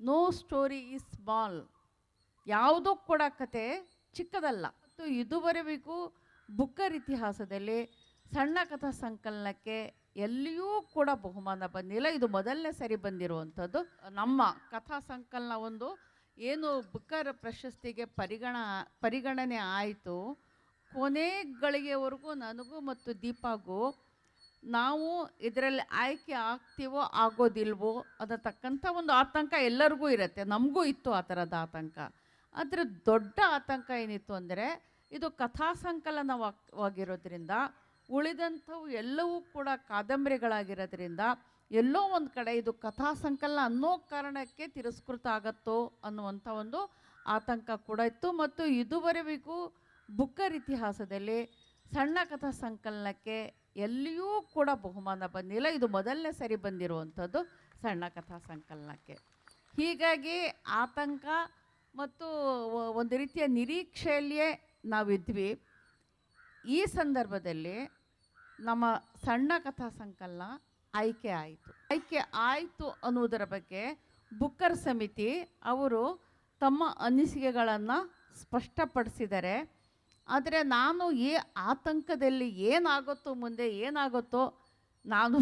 No story is small ಯಾವುದೋ ಕೂಡ ಕತೆ ಚಿಕ್ಕದಲ್ಲ. ಮತ್ತು ಇದುವರೆಗೂ ಬುಕ್ಕರ್ ಇತಿಹಾಸದಲ್ಲಿ ಸಣ್ಣ ಕಥಾ ಸಂಕಲನಕ್ಕೆ ಎಲ್ಲಿಯೂ ಕೂಡ ಬಹುಮಾನ ಬಂದಿಲ್ಲ. ಇದು ಮೊದಲನೇ ಸರಿ ಬಂದಿರುವಂಥದ್ದು. ನಮ್ಮ ಕಥಾ ಸಂಕಲನ ಒಂದು ಏನು ಬುಕ್ಕರ್ ಪ್ರಶಸ್ತಿಗೆ ಪರಿಗಣ, ಪರಿಗಣನೆ ಆಯಿತು. ಕೊನೆ ಗಳಿಗೆವರೆಗೂ ನನಗೂ ಮತ್ತು ದೀಪಾಗೂ ನಾವು ಇದರಲ್ಲಿ ಆಯ್ಕೆ ಆಗ್ತೀವೋ ಆಗೋದಿಲ್ವೋ ತಕ್ಕಂಥ ಒಂದು ಆತಂಕ ಎಲ್ಲರಿಗೂ ಇರುತ್ತೆ. ನಮಗೂ ಇತ್ತು ಆ ಥರದ ಆತಂಕ. ಆದರೆ ದೊಡ್ಡ ಆತಂಕ ಏನಿತ್ತು ಅಂದರೆ ಇದು ಕಥಾ ಸಂಕಲನವಾಗಿರೋದ್ರಿಂದ ಉಳಿದಂಥವು ಎಲ್ಲವೂ ಕೂಡ ಕಾದಂಬರಿಗಳಾಗಿರೋದ್ರಿಂದ ಎಲ್ಲೋ ಒಂದು ಕಡೆ ಇದು ಕಥಾ ಸಂಕಲನ ಅನ್ನೋ ಕಾರಣಕ್ಕೆ ತಿರಸ್ಕೃತ ಆಗತ್ತೋ ಅನ್ನುವಂಥ ಒಂದು ಆತಂಕ ಕೂಡ ಇತ್ತು. ಮತ್ತು ಇದುವರೆಗೂ ಬುಕ್ಕರ್ ಇತಿಹಾಸದಲ್ಲಿ ಸಣ್ಣ ಕಥಾ ಸಂಕಲನಕ್ಕೆ ಎಲ್ಲಿಯೂ ಕೂಡ ಬಹುಮಾನ ಬಂದಿಲ್ಲ. ಇದು ಮೊದಲನೇ ಸರಿ ಬಂದಿರುವಂಥದ್ದು ಸಣ್ಣ ಕಥಾ ಸಂಕಲನಕ್ಕೆ. ಹೀಗಾಗಿ ಆತಂಕ ಮತ್ತು ಒಂದು ರೀತಿಯ ನಿರೀಕ್ಷೆಯಲ್ಲಿಯೇ ನಾವಿದ್ವಿ. ಈ ಸಂದರ್ಭದಲ್ಲಿ ನಮ್ಮ ಸಣ್ಣ ಕಥಾ ಸಂಕಲನ ಆಯ್ಕೆ ಆಯಿತು. ಆಯ್ಕೆ ಆಯಿತು ಅನ್ನುವುದರ ಬಗ್ಗೆ ಬುಕ್ಕರ್ ಸಮಿತಿ ಅವರು ತಮ್ಮ ಅನಿಸಿಕೆಗಳನ್ನು ಸ್ಪಷ್ಟಪಡಿಸಿದ್ದಾರೆ ಆದರೆ ನಾನು ಈ ಆತಂಕದಲ್ಲಿ ಏನಾಗುತ್ತೋ ಮುಂದೆ ಏನಾಗುತ್ತೋ, ನಾನು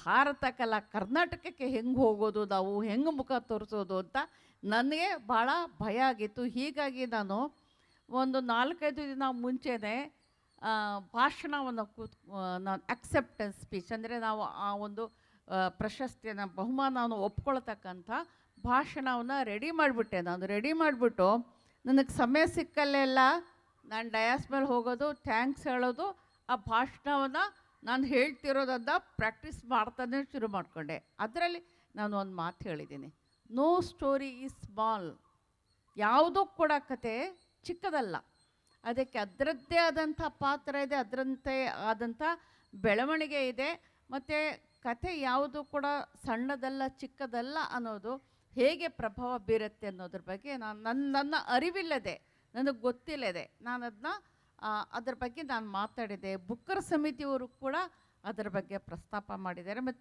ಭಾರತಕ್ಕಲ್ಲ ಕರ್ನಾಟಕಕ್ಕೆ ಹೆಂಗೆ ಹೋಗೋದು, ನಾವು ಹೆಂಗೆ ಮುಖ ತೋರಿಸೋದು ಅಂತ ನನಗೆ ಭಾಳ ಭಯ ಆಗಿತ್ತು. ಹೀಗಾಗಿ ನಾನು ಒಂದು ನಾಲ್ಕೈದು ದಿನ ಮುಂಚೆನೇ ಭಾಷಣವನ್ನು ಕೂತ್ ನಾನು ಅಕ್ಸೆಪ್ಟೆನ್ಸ್ ಸ್ಪೀಚ್ ಅಂದರೆ ನಾವು ಆ ಒಂದು ಪ್ರಶಸ್ತಿಯನ್ನು ಬಹುಮಾನವನ್ನು ಒಪ್ಕೊಳ್ತಕ್ಕಂಥ ಭಾಷಣವನ್ನು ರೆಡಿ ಮಾಡಿಬಿಟ್ಟೆ. ನಾನು ರೆಡಿ ಮಾಡಿಬಿಟ್ಟು, ನನಗೆ ಸಮಯ ಸಿಕ್ಕಲ್ಲೆಲ್ಲ ನಾನು ಡಯಾಸ್ ಮೇಲೆ ಹೋಗೋದು ಥ್ಯಾಂಕ್ಸ್ ಹೇಳೋದು, ಆ ಭಾಷಣವನ್ನು ನಾನು ಹೇಳ್ತಿರೋದನ್ನ ಪ್ರಾಕ್ಟೀಸ್ ಮಾಡ್ತಾನೆ ಶುರು ಮಾಡಿಕೊಂಡೆ. ಅದರಲ್ಲಿ ನಾನು ಒಂದು ಮಾತು ಹೇಳಿದ್ದೀನಿ ನೋ ಸ್ಟೋರಿ ಈಸ್ ಸ್ಮಾಲ್ ಯಾವುದೂ ಕೂಡ ಕತೆ ಚಿಕ್ಕದಲ್ಲ. ಅದಕ್ಕೆ ಅದರದ್ದೇ ಆದಂಥ ಪಾತ್ರ ಇದೆ, ಅದರಂತೆ ಆದಂಥ ಬೆಳವಣಿಗೆ ಇದೆ. ಮತ್ತು ಕತೆ ಯಾವುದು ಕೂಡ ಸಣ್ಣದಲ್ಲ, ಚಿಕ್ಕದಲ್ಲ ಅನ್ನೋದು ಹೇಗೆ ಪ್ರಭಾವ ಬೀರುತ್ತೆ ಅನ್ನೋದ್ರ ಬಗ್ಗೆ ನಾನು ನನ್ನ ನನ್ನ ಅರಿವಿಲ್ಲದೆ ನನಗೆ ಗೊತ್ತಿಲ್ಲದೆ ನಾನು ಅದನ್ನ ಅದ್ರ ಬಗ್ಗೆ ನಾನು ಮಾತಾಡಿದೆ ಬುಕ್ಕರ್ ಸಮಿತಿಯವರು ಕೂಡ ಅದರ ಬಗ್ಗೆ ಪ್ರಸ್ತಾಪ ಮಾಡಿದ್ದಾರೆ. ಮತ್ತು